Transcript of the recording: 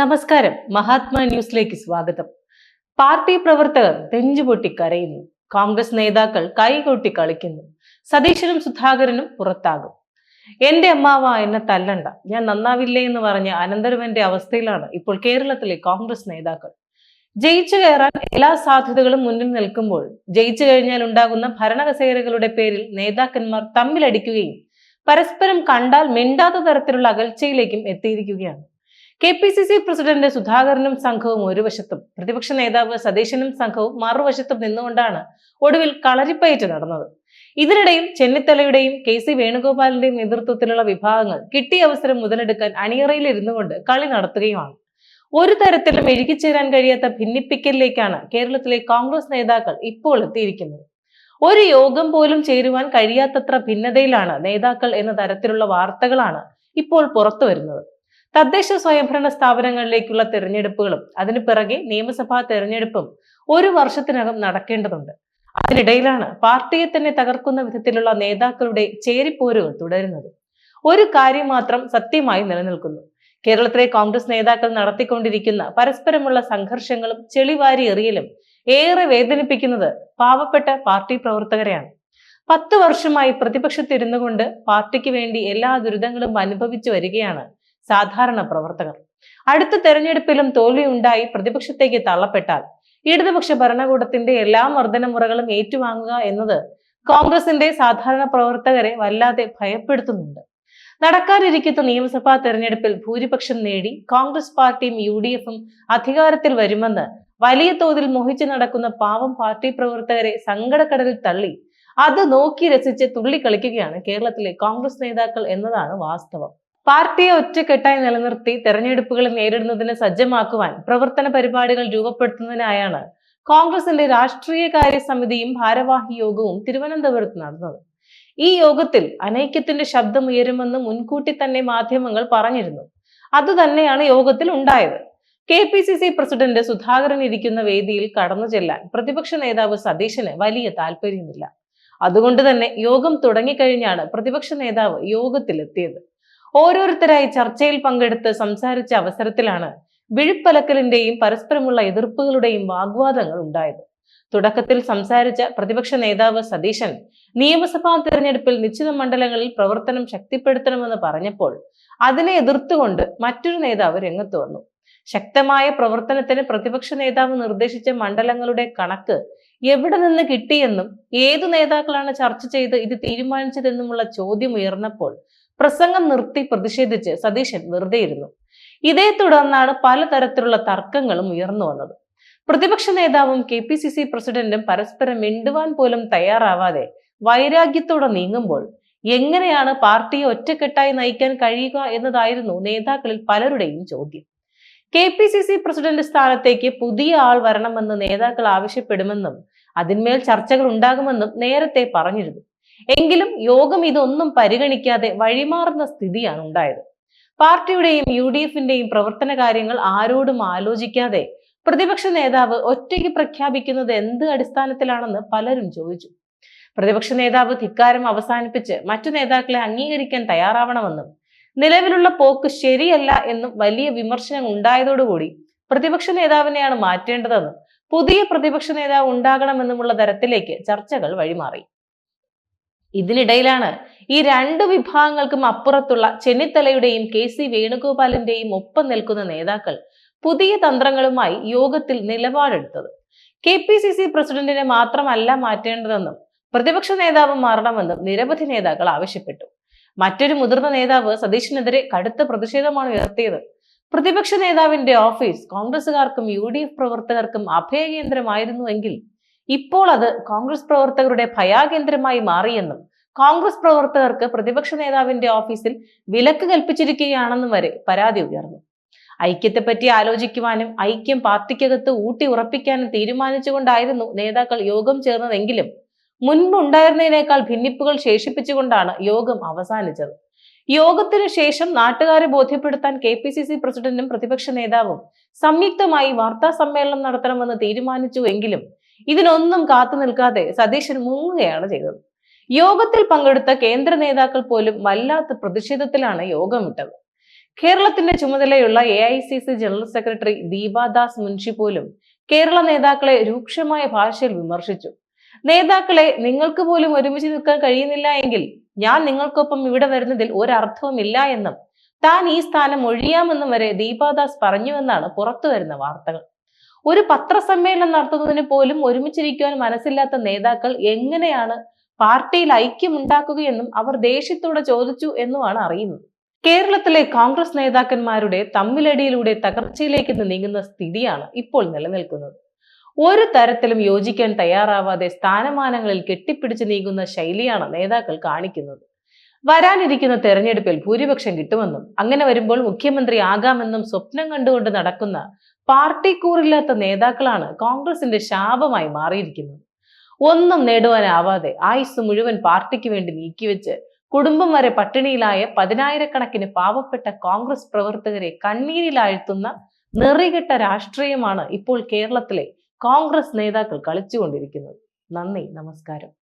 നമസ്കാരം. മഹാത്മാ ന്യൂസിലേക്ക് സ്വാഗതം. പാർട്ടി പ്രവർത്തകർ നെഞ്ചുപൊട്ടി കരയുന്നു. കോൺഗ്രസ് നേതാക്കൾ കൈകൊട്ടി കളിക്കുന്നു. സതീശനും സുധാകരനും പുറത്താകും. എന്റെ അമ്മാവ എന്നെ തല്ലണ്ട. ഞാൻ നന്നാവില്ലേ എന്ന് പറഞ്ഞ അനന്തരവന്റെ അവസ്ഥയിലാണ് ഇപ്പോൾ കേരളത്തിലെ കോൺഗ്രസ് നേതാക്കൾ. ജയിച്ചു കയറാൻ എല്ലാ സാധ്യതകളും മുന്നിൽ നിൽക്കുമ്പോൾ ജയിച്ചു കഴിഞ്ഞാൽ ഉണ്ടാകുന്ന ഭരണകസേരകളുടെ പേരിൽ നേതാക്കന്മാർ തമ്മിലടിക്കുകയും പരസ്പരം കണ്ടാൽ മിണ്ടാത്ത തരത്തിലുള്ള അകൽച്ചയിലേക്കും എത്തിയിരിക്കുകയാണ്. K P C C president സുധാകരനും സംഘവും ഒരു വശത്തും പ്രതിപക്ഷ നേതാവ് സതീശനും സംഘവും മറുവശത്തും നിന്നുകൊണ്ടാണ് ഒടുവിൽ കളരിപ്പയറ്റ് നടന്നത്. ഇതിനിടയിൽ ചെന്നിത്തലയുടെയും കെ സി വേണുഗോപാലിന്റെയും നേതൃത്വത്തിലുള്ള വിഭാഗങ്ങൾ കിട്ടിയ അവസരം മുതലെടുക്കാൻ അണിയറയിൽ ഇരുന്നു കൊണ്ട് കളി നടത്തുകയുമാണ്. ഒരു തരത്തിലും എഴുകിച്ചേരാൻ കഴിയാത്ത ഭിന്നിപ്പിക്കലിലേക്കാണ് കേരളത്തിലെ കോൺഗ്രസ് നേതാക്കൾ ഇപ്പോൾ എത്തിയിരിക്കുന്നത്. ഒരു യോഗം പോലും ചേരുവാൻ കഴിയാത്തത്ര ഭിന്നതയിലാണ് നേതാക്കൾ എന്ന തരത്തിലുള്ള വാർത്തകളാണ് ഇപ്പോൾ പുറത്തു വരുന്നത് തദ്ദേശ സ്വയംഭരണ സ്ഥാപനങ്ങളിലേക്കുള്ള തെരഞ്ഞെടുപ്പുകളും അതിനു പിറകെ നിയമസഭാ തെരഞ്ഞെടുപ്പും ഒരു വർഷത്തിനകം നടക്കേണ്ടതുണ്ട്. അതിനിടയിലാണ് പാർട്ടിയെ തന്നെ തകർക്കുന്ന വിധത്തിലുള്ള നേതാക്കളുടെ ചേരിപ്പോരുകൾ തുടരുന്നത്. ഒരു കാര്യം മാത്രം സത്യമായി നിലനിൽക്കുന്നു. കേരളത്തിലെ കോൺഗ്രസ് നേതാക്കൾ നടത്തിക്കൊണ്ടിരിക്കുന്ന പരസ്പരമുള്ള സംഘർഷങ്ങളും ചെളിവാരി എറിയലും ഏറെ വേദനിപ്പിക്കുന്നത് പാവപ്പെട്ട പാർട്ടി പ്രവർത്തകരെയാണ്. പത്ത് വർഷമായി പ്രതിപക്ഷത്തിരുന്നു കൊണ്ട് പാർട്ടിക്ക് വേണ്ടി എല്ലാ ദുരിതങ്ങളും അനുഭവിച്ചു വരികയാണ് സാധാരണ പ്രവർത്തകർ. അടുത്ത തെരഞ്ഞെടുപ്പിലും തോൽവിയുണ്ടായി പ്രതിപക്ഷത്തേക്ക് തള്ളപ്പെട്ടാൽ ഇടതുപക്ഷ ഭരണകൂടത്തിന്റെ എല്ലാ മർദ്ദനമുറകളും ഏറ്റുവാങ്ങുക എന്നത് കോൺഗ്രസിന്റെ സാധാരണ പ്രവർത്തകരെ വല്ലാതെ ഭയപ്പെടുത്തുന്നുണ്ട്. നടക്കാനിരിക്കുന്ന നിയമസഭാ തെരഞ്ഞെടുപ്പിൽ ഭൂരിപക്ഷം നേടി കോൺഗ്രസ് പാർട്ടിയും യു ഡി എഫും അധികാരത്തിൽ വരുമെന്ന് വലിയ തോതിൽ മോഹിച്ചു നടക്കുന്ന പാവം പാർട്ടി പ്രവർത്തകരെ സങ്കടക്കടലിൽ തള്ളി അത് നോക്കി രസിച്ച് തുള്ളിക്കളിക്കുകയാണ് കേരളത്തിലെ കോൺഗ്രസ് നേതാക്കൾ എന്നതാണ് വാസ്തവം. പാർട്ടിയെ ഒറ്റക്കെട്ടായി നിലനിർത്തി തെരഞ്ഞെടുപ്പുകൾ നേരിടുന്നതിന് സജ്ജമാക്കുവാൻ പ്രവർത്തന പരിപാടികൾ രൂപപ്പെടുത്തുന്നതിനായാണ് കോൺഗ്രസിന്റെ രാഷ്ട്രീയ കാര്യ സമിതിയും ഭാരവാഹി യോഗവും തിരുവനന്തപുരത്ത് നടന്നത്. ഈ യോഗത്തിൽ അനൈക്യത്തിന്റെ ശബ്ദം ഉയരുമെന്ന് മുൻകൂട്ടി തന്നെ മാധ്യമങ്ങൾ പറഞ്ഞിരുന്നു. അതുതന്നെയാണ് യോഗത്തിൽ ഉണ്ടായത്. K P C C president Sudhakaran ഇരിക്കുന്ന വേദിയിൽ കടന്നു ചെല്ലാൻ പ്രതിപക്ഷ നേതാവ് സതീശന് വലിയ താല്പര്യമില്ല. അതുകൊണ്ട് തന്നെ യോഗം തുടങ്ങിക്കഴിഞ്ഞാണ് പ്രതിപക്ഷ നേതാവ് യോഗത്തിലെത്തിയത്. ഓരോരുത്തരായി ചർച്ചയിൽ പങ്കെടുത്ത് സംസാരിച്ച അവസരത്തിലാണ് വിഴുപ്പലക്കലിന്റെയും പരസ്പരമുള്ള എതിർപ്പുകളുടെയും വാഗ്വാദങ്ങൾ ഉണ്ടായത്. തുടക്കത്തിൽ സംസാരിച്ച പ്രതിപക്ഷ നേതാവ് സതീശൻ നിയമസഭാ തെരഞ്ഞെടുപ്പിൽ നിശ്ചിത മണ്ഡലങ്ങളിൽ പ്രവർത്തനം ശക്തിപ്പെടുത്തണമെന്ന് പറഞ്ഞപ്പോൾ അതിനെ എതിർത്തുകൊണ്ട് മറ്റൊരു നേതാവ് രംഗത്ത് വന്നു. ശക്തമായ പ്രവർത്തനത്തിന് പ്രതിപക്ഷ നേതാവ് നിർദ്ദേശിച്ച മണ്ഡലങ്ങളുടെ കണക്ക് എവിടെ നിന്ന് കിട്ടിയെന്നും ഏതു നേതാക്കളാണ് ചർച്ച ചെയ്ത് ഇത് തീരുമാനിച്ചതെന്നുമുള്ള ചോദ്യം ഉയർന്നപ്പോൾ പ്രസംഗം നിർത്തി പ്രതിഷേധിച്ച് സതീശൻ വെറുതെ ഇരുന്നു. ഇതേ തുടർന്നാണ് പലതരത്തിലുള്ള തർക്കങ്ങളും ഉയർന്നു വന്നത്. പ്രതിപക്ഷ നേതാവും കെ പി സി സി പ്രസിഡന്റും പരസ്പരം മിണ്ടുവാൻ പോലും തയ്യാറാവാതെ വൈരാഗ്യത്തോടെ നീങ്ങുമ്പോൾ എങ്ങനെയാണ് പാർട്ടിയെ ഒറ്റക്കെട്ടായി നയിക്കാൻ കഴിയുക എന്നതായിരുന്നു നേതാക്കളിൽ പലരുടെയും ചോദ്യം. K P C C president സ്ഥാനത്തേക്ക് പുതിയ ആൾ വരണമെന്ന് നേതാക്കൾ ആവശ്യപ്പെടുമെന്നും അതിന്മേൽ ചർച്ചകൾ ഉണ്ടാകുമെന്നും നേരത്തെ പറഞ്ഞിരുന്നു. എങ്കിലും യോഗം ഇതൊന്നും പരിഗണിക്കാതെ വഴിമാറുന്ന സ്ഥിതിയാണ് ഉണ്ടായത്. പാർട്ടിയുടെയും യു ഡി എഫിന്റെയും പ്രവർത്തന കാര്യങ്ങൾ ആരോടും ആലോചിക്കാതെ പ്രതിപക്ഷ നേതാവ് ഒറ്റയ്ക്ക് പ്രഖ്യാപിക്കുന്നത് എന്ത് അടിസ്ഥാനത്തിലാണെന്ന് പലരും ചോദിച്ചു. പ്രതിപക്ഷ നേതാവ് ധിക്കാരം അവസാനിപ്പിച്ച് മറ്റു നേതാക്കളെ അംഗീകരിക്കാൻ തയ്യാറാവണമെന്നും നിലവിലുള്ള പോക്ക് ശരിയല്ല എന്നും വലിയ വിമർശനം ഉണ്ടായതോടുകൂടി പ്രതിപക്ഷ നേതാവിനെയാണ് മാറ്റേണ്ടതെന്നും പുതിയ പ്രതിപക്ഷ നേതാവ് ഉണ്ടാകണമെന്നുമുള്ള തരത്തിലേക്ക് ചർച്ചകൾ വഴിമാറി. ഇതിനിടയിലാണ്. ഈ രണ്ട് വിഭാഗങ്ങൾക്കും അപ്പുറത്തുള്ള ചെന്നിത്തലയുടെയും കെ സി വേണുഗോപാലിന്റെയും ഒപ്പം നിൽക്കുന്ന നേതാക്കൾ പുതിയ തന്ത്രങ്ങളുമായി യോഗത്തിൽ നിലപാടെടുത്തത്. കെ പി സി സി പ്രസിഡന്റിനെ മാത്രമല്ല മാറ്റേണ്ടതെന്നും പ്രതിപക്ഷ നേതാവ് മാറണമെന്നും നിരവധി നേതാക്കൾ ആവശ്യപ്പെട്ടു. മറ്റൊരു മുതിർന്ന നേതാവ് സതീഷിനെതിരെ കടുത്ത പ്രതിഷേധമാണ് ഉയർത്തിയത്. പ്രതിപക്ഷ നേതാവിന്റെ ഓഫീസ് കോൺഗ്രസുകാർക്കും യു ഡി എഫ് പ്രവർത്തകർക്കും അഭയകേന്ദ്രമായിരുന്നുവെങ്കിൽ ഇപ്പോൾ അത് കോൺഗ്രസ് പ്രവർത്തകരുടെ ഭയാകേന്ദ്രമായി മാറിയെന്നും കോൺഗ്രസ് പ്രവർത്തകർക്ക് പ്രതിപക്ഷ നേതാവിന്റെ ഓഫീസിൽ വിലക്ക് കൽപ്പിച്ചിരിക്കുകയാണെന്നും വരെ പരാതി ഉയർന്നു. ഐക്യത്തെപ്പറ്റി ആലോചിക്കുവാനും ഐക്യം പാർട്ടിക്കകത്ത് ഊട്ടി ഉറപ്പിക്കാനും തീരുമാനിച്ചുകൊണ്ടായിരുന്നു നേതാക്കൾ യോഗം ചേർന്നതെങ്കിലും മുൻപുണ്ടായിരുന്നതിനേക്കാൾ ഭിന്നിപ്പുകൾ ശേഷിപ്പിച്ചുകൊണ്ടാണ് യോഗം അവസാനിച്ചത്. യോഗത്തിനു ശേഷം നാട്ടുകാരെ ബോധ്യപ്പെടുത്താൻ കെ പി സി സി പ്രസിഡന്റും പ്രതിപക്ഷ നേതാവും സംയുക്തമായി വാർത്താ സമ്മേളനം നടത്തണമെന്ന് തീരുമാനിച്ചു എങ്കിലും ഇതിനൊന്നും കാത്തു നിൽക്കാതെ സതീശൻ മുങ്ങുകയാണ് ചെയ്തത്. യോഗത്തിൽ പങ്കെടുത്ത കേന്ദ്ര നേതാക്കൾ പോലും വല്ലാത്ത പ്രതിഷേധത്തിലാണ് യോഗം വിട്ടത് കേരളത്തിന്റെ ചുമതലയുള്ള A I C C general secretary Deepadas Munshi പോലും കേരള നേതാക്കളെ രൂക്ഷമായ ഭാഷയിൽ വിമർശിച്ചു. നേതാക്കളെ നിങ്ങൾക്ക് പോലും ഒരുമിച്ച് നിൽക്കാൻ കഴിയുന്നില്ല എങ്കിൽ ഞാൻ നിങ്ങൾക്കൊപ്പം ഇവിടെ വരുന്നതിൽ ഒരർത്ഥവുമില്ല എന്നും താൻ ഈ സ്ഥാനം ഒഴിയാമെന്നും വരെ ദീപാദാസ് പറഞ്ഞുവെന്നാണ് പുറത്തു വരുന്ന വാർത്തകൾ. ഒരു പത്രസമ്മേളനം നടത്തുന്നതിന് പോലും ഒരുമിച്ചിരിക്കുവാൻ മനസ്സില്ലാത്ത നേതാക്കൾ എങ്ങനെയാണ് പാർട്ടിയിൽ ഐക്യമുണ്ടാക്കുകയെന്നും അവർ ദേഷ്യത്തോടെ ചോദിച്ചു എന്നുമാണ് അറിയുന്നത്. കേരളത്തിലെ കോൺഗ്രസ് നേതാക്കന്മാരുടെ തമ്മിലടിയിലൂടെ തകർച്ചയിലേക്ക് നീങ്ങുന്ന സ്ഥിതിയാണ് ഇപ്പോൾ നിലനിൽക്കുന്നത്. ഒരു തരത്തിലും യോജിക്കാൻ തയ്യാറാവാതെ സ്ഥാനമാനങ്ങളിൽ കെട്ടിപ്പിടിച്ച് നീങ്ങുന്ന ശൈലിയാണ് നേതാക്കൾ കാണിക്കുന്നത്. വരാനിരിക്കുന്ന തെരഞ്ഞെടുപ്പിൽ ഭൂരിപക്ഷം കിട്ടുമെന്നും അങ്ങനെ വരുമ്പോൾ മുഖ്യമന്ത്രി ആകാമെന്നും സ്വപ്നം കണ്ടുകൊണ്ട് നടക്കുന്ന പാർട്ടി കൂറില്ലാത്ത നേതാക്കളാണ് കോൺഗ്രസിന്റെ ശാപമായി മാറിയിരിക്കുന്നത്. ഒന്നും നേടുവാനാവാതെ ആയുസ് മുഴുവൻ പാർട്ടിക്ക് വേണ്ടി നീക്കിവെച്ച് കുടുംബം വരെ പട്ടിണിയിലായ പതിനായിരക്കണക്കിന് പാവപ്പെട്ട കോൺഗ്രസ് പ്രവർത്തകരെ കണ്ണീരിലാഴ്ത്തുന്ന നിറികെട്ട രാഷ്ട്രീയമാണ് ഇപ്പോൾ കേരളത്തിലെ കോൺഗ്രസ് നേതാക്കൾ കളിച്ചുകൊണ്ടിരിക്കുന്നത്. നന്ദി നമസ്കാരം.